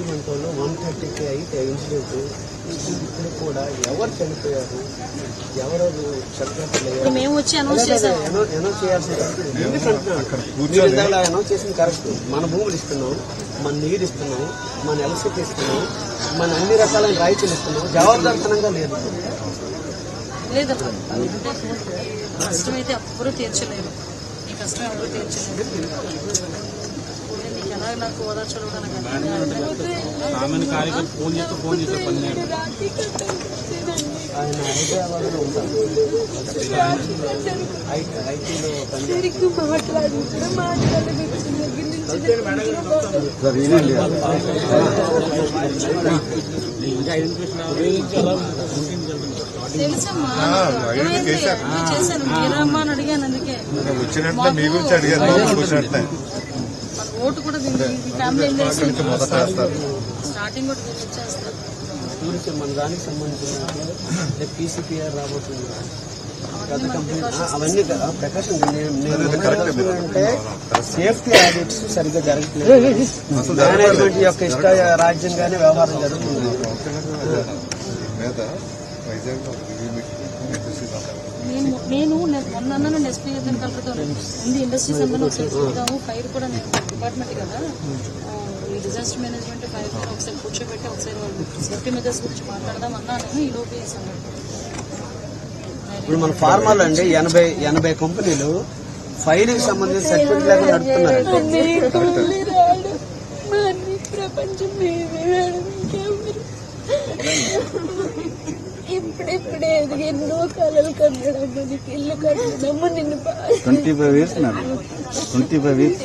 Management వాళ్ళు one థర్టీకి అయితే ఇన్సిడెంట్. ఇప్పుడు కూడా ఎవరు చనిపోయారు? ఎవరు చనిపోయారు? మేము వచ్చి అనౌన్స్ చేయాల్సింది చేసింది కరెక్ట్. మన భూములు ఇస్తున్నాం మన నీరు ఇస్తున్నాం మన ఎలక్ట్రిసిటీ ఇస్తున్నాం మన అన్ని రకాలైన రాయితీలు ఇస్తున్నాం. జవాబుదారితనంగా లేదు. లేదు కష్టం అయితే తీర్చలేరు ఈ కష్టం ఎవరు తీర్చలేరు ఆమెను కార్యకర్త ఫోన్ చేస్తే ఫోన్ చేస్తే పని తెలుసమ్మా చేశాను మీరమ్మా అని అడిగాను అందుకే. వచ్చినట్లే మీ గురించి మన ఓటు కూడా స్టార్టింగ్ కూడా ఇచ్చేస్తారు మన దానికి సంబంధించిన పీసీపీఆర్ రాబోతుంది. గత కంపెనీ అవన్నీ ప్రకాశం. అంటే సేఫ్టీ ఆడిట్స్ సరిగ్గా జరగట్లేదు. మేనేజ్మెంట్ యొక్క ఇష్ట రాజ్యంగానే వ్యవహారం జరుగుతుంది. నేను నేను మొన్న అన్నాను ఎస్పీ గారితో కలపతో ఉంది ఇండస్ట్రీస్ అందరూ ఒకసారి చూద్దాము. ఫైర్ కూడా నేను డిపార్ట్మెంట్ కదా. ఈ డిజాస్టర్ మేనేజ్మెంట్ ఫైర్ కూడా ఒకసారి కూర్చోబెట్టి ఒకసారి వాళ్ళు సేఫ్టీ మెజర్స్ గురించి మాట్లాడదాం అన్నా నేను ఈ లోపు ఇప్పుడు మన ఫార్మాలో అండి ఎనభై ఎనభై కంపెనీలు ఫైర్కి సంబంధించిన సర్టిఫికెట్ లేకుండా నడుపుతున్నారు ప్రపంచం ఇప్పుడిప్పుడే ఎన్నో కళలు కట్టడం మనకి ఇల్లు కట్టడము నిన్ను twenty five years twenty five years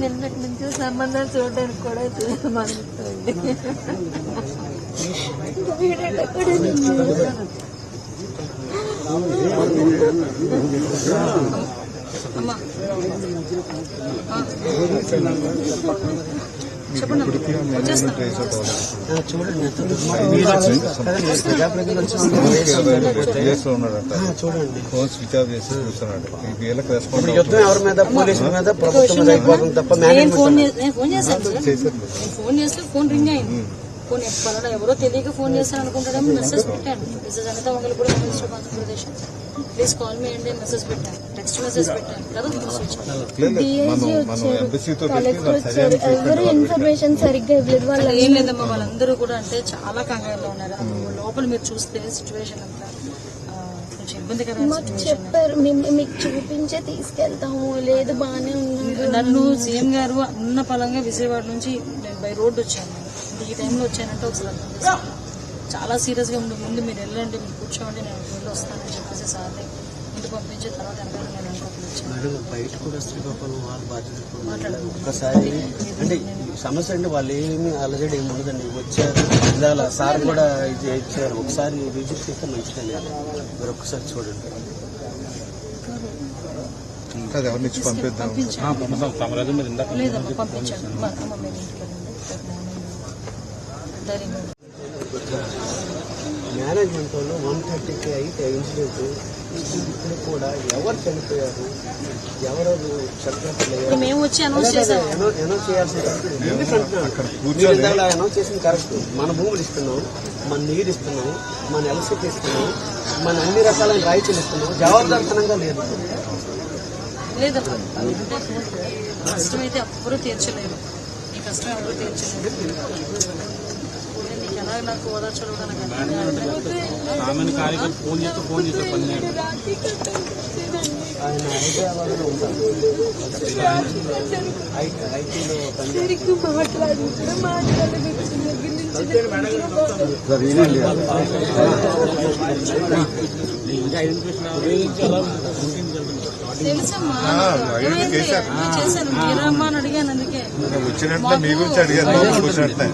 నిన్నటి నుంచి సంబంధాలు చూడడానికి కూడా మనస్తుంది అమ్మా. చూడండి ఫోన్ స్విచ్ ఆఫ్ చేసి చూస్తున్నాడు ఈ వీళ్ళకి రెస్పాండ్ ఇప్పుడు యుద్ధం ఎవరి మీద పోలీసుల మీద ప్రభుత్వం మీద అయిపోతుంది తప్ప నేను మేనేజ్మెంట్ ఫోన్ చే- నేను ఫోన్ చేశాను. సార్ నేను ఫోన్ చేస్తే ఫోన్ రింగ్ అయింది. ఫోన్ ఎప్పుడన్నా ఎవరో తెలియక ఫోన్ చేశాను అనుకుంటాడేమో మెసేజ్ పెట్టాను message Vangalapudi minister of Andhra Pradesh please call me అండి మెసేజ్ పెట్టాను టెక్స్ట్ మెసేజ్ పెట్టాను కదా ఎవరు ఇన్ఫర్మేషన్ సరిగ్గా ఇవ్వలేదు వాళ్ళ ఏం లేదమ్మా వాళ్ళందరూ కూడా అంటే చాలా కంగారులో ఉన్నారు. అసలు లోపల మీరు చూస్తే సిచ్యువేషన్ అంతా మాకు చెప్పారు మేము మీకు చూపించే తీసుకెళ్తాము. లేదు బాగానే ఉన్నాడు నన్ను సీఎం గారు అన్న పలంగా విజయవాడ నుంచి నేను బై రోడ్డు వచ్చాను. ఈ టైంలో వచ్చానంటే ఒకసారి. చాలా సీరియస్గా ఉండి ముందు మీరు వెళ్ళండి మీరు కూర్చోండి నేను వెళ్ళి వస్తానని చెప్పేసి సార్ని ఇంటికి పంపించిన తర్వాత వెనకాల నేను మేడం బయట కూడా స్త్రీ పాపలు వాళ్ళ బాధ్యత ఒకసారి అంటే సమస్య అంటే వాళ్ళు ఏమి అలజడి ఏమి ఉండదండి. వచ్చారు ఇలా సార్ కూడా ఇది ఇచ్చారు. ఒకసారి విజిట్ చేస్తే మంచిగా లేదు. మీరు ఒక్కసారి చూడండి. అది ఎవరిని ఇచ్చి పంపిద్దాం? పంపించాను పంపిస్తాం తమరాజు మీరు ఇందాక లేదమ్మా పంపించాను మా అమ్మ మీరు ఇంటికి వెళ్ళండి రేపు మార్నింగ్ ధైర్యంగా మేనేజ్మెంట్ థర్టీకి అయితే ఇన్సిడెంట్ ఇప్పుడు కూడా ఎవరు చనిపోయారు? ఎవరు చనిపోయారు? మేము వచ్చి అనౌన్స్ చేసాం. అనౌన్స్ చేసింది కరెక్ట్. మన భూములు ఇస్తున్నాం మన నీరు ఇస్తున్నాం మన ఎలక్ట్రిసిటీ ఇస్తున్నాం మన అన్ని రకాలైన రాయితీలు ఇస్తున్నాం. జవాబుదారితనంగా లేదు. లేదమ్మా కష్టం అయితే ఎవ్వరూ తీర్చలేరు ఈ కష్టం ఎవరు తీర్చలేరు ఆమెను కార్యకర్త ఫోన్ చేస్తే ఫోన్ చేస్తే పన్నెండు ఆయన హైదరాబాద్లో ఉంటారు ఐటీలో పని తెలుసమ్మా అడిగాను అందుకే. వచ్చినట్లే మీ గురించి అడిగారు చూసినట్లే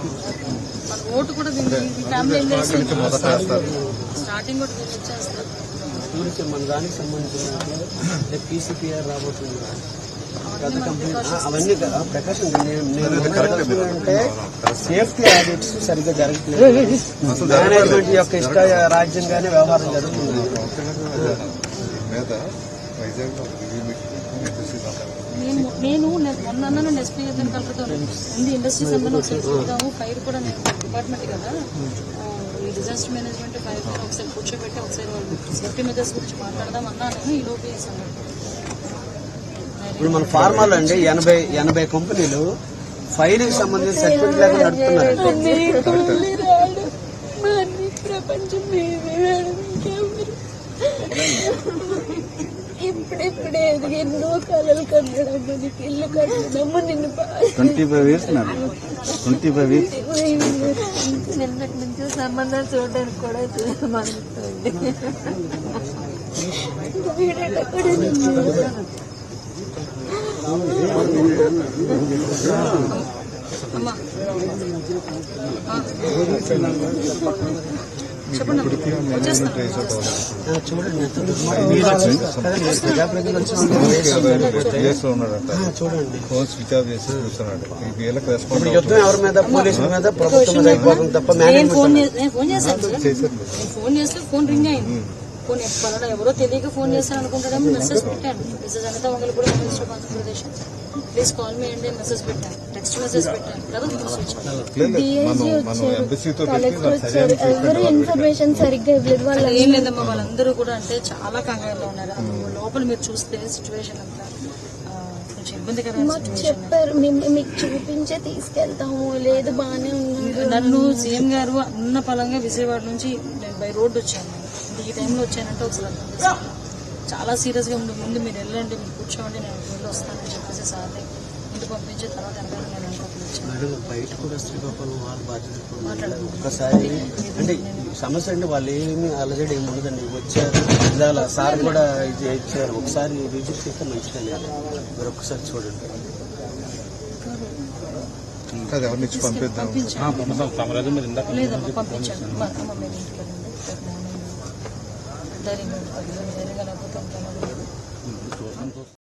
మన ఓటు కూడా స్టార్టింగ్ కూడా దీనికి మన సంబంధించిన పీసీపీఆర్ రాబోతుంది గత కంపెనీ అవన్నీ ప్రకాశం అంటే సేఫ్టీ ఆడిట్స్ సరిగ్గా జరగట్లేదు. మేనేజ్మెంట్ యొక్క ఇష్ట రాజ్యంగానే వ్యవహారం జరుగుతుంది. నేను నేను నేను మొన్న అన్నాను ఎస్పీ గారిని కలుపుతాను ఉంది ఇండస్ట్రీస్ అందరూ ఒకసారి చూద్దాము ఫైర్ కూడా నేను డిపార్ట్మెంట్ కదా ఈ డిజాస్టర్ మేనేజ్మెంట్ ఫైర్ కూడా ఒకసారి కూర్చోబెట్టి ఒకసారి వాళ్ళు సేఫ్టీ మెజర్స్ గురించి మాట్లాడదాం అన్నాను ఈ లోపు ఇప్పుడు మన ఫార్మాలో అండి ఎనభై ఎనభై కంపెనీలు ఫైర్కి సంబంధించిన సర్టిఫికెట్ లేకుండా నడుపుతున్నారు అన్ని ప్రపంచం ఇప్పుడిప్పుడే ఎదిగి ఎన్నో కళలు కన్నడం మనకి ఇల్లు కట్టడము నిన్ను twenty five years twenty five years నిన్నటి నుంచి సంబంధాలు చూడడానికి కూడా మనస్తుంది వీడెక్కడ అమ్మా. చూడండి. ఫోన్ స్విచ్ ఆఫ్ చేసి చూస్తున్నాడు. యుద్ధం ఎవరి మీద పోలీసుల మీద ప్రభుత్వం మీద అయిపోతుంది తప్ప మేనేజ్మెంట్ చేశాను. చేస్తే ఫోన్ రింగ్ అయింది. ఫోన్ ఎక్కడ ఎవరో తెలియక ఫోన్ చేశాను అనుకుంటాడేమో మెసేజ్ పెట్టాను is Anitha Mangalpur minister of Andhra Pradesh please call me అండి మెసేజ్ పెట్టాను టెక్స్ట్ మెసేజ్ పెట్టాను కదా? ఎవరు ఇన్ఫర్మేషన్ సరిగ్గా ఇవ్వలేదు వాళ్ళు ఏం లేదమ్మా వాళ్ళందరూ కూడా అంటే చాలా కంగారులో ఉన్నారు. లోపల మీరు చూస్తే సిచ్యువేషన్ అంతా మాకు చెప్పారు. మీకు చూపించే తీసుకెళ్తాము. లేదు బాగానే ఉన్నాడు. నన్ను సీఎం గారు ఉన్న పలంగా విజయవాడ నుంచి నేను బై రోడ్డు వచ్చాను. ఈ టైంలో వచ్చానంటే ఒకసారి అర్థం చేసుకోండి. చాలా సీరియస్గా ఉండి. ముందు మీరు వెళ్ళండి మీరు కూర్చోండి నేను వెళ్ళి వస్తానని చెప్పేసి సార్ని ఇంటికి పంపించి తర్వాత వెనకాల నేను మేడం బయట కూడా శ్రీకాకుళం వాళ్ళ బాధ్యత ఒక్కసారి అంటే సమస్య అంటే వాళ్ళు ఏమి అలజడి ఏమి ఉండదండి. వచ్చారు ఇలా సార్ కూడా ఇది ఇచ్చారు. ఒకసారి విజిట్ చేస్తే మంచిగా లేదు. మీరు ఒక్కసారి చూడండి. అది ఎవరిని ఇచ్చి పంపిద్దాం? పంపించాను లేదమ్మా పంపించాను మా అమ్మ మీరు ఇంటికి వెళ్ళండి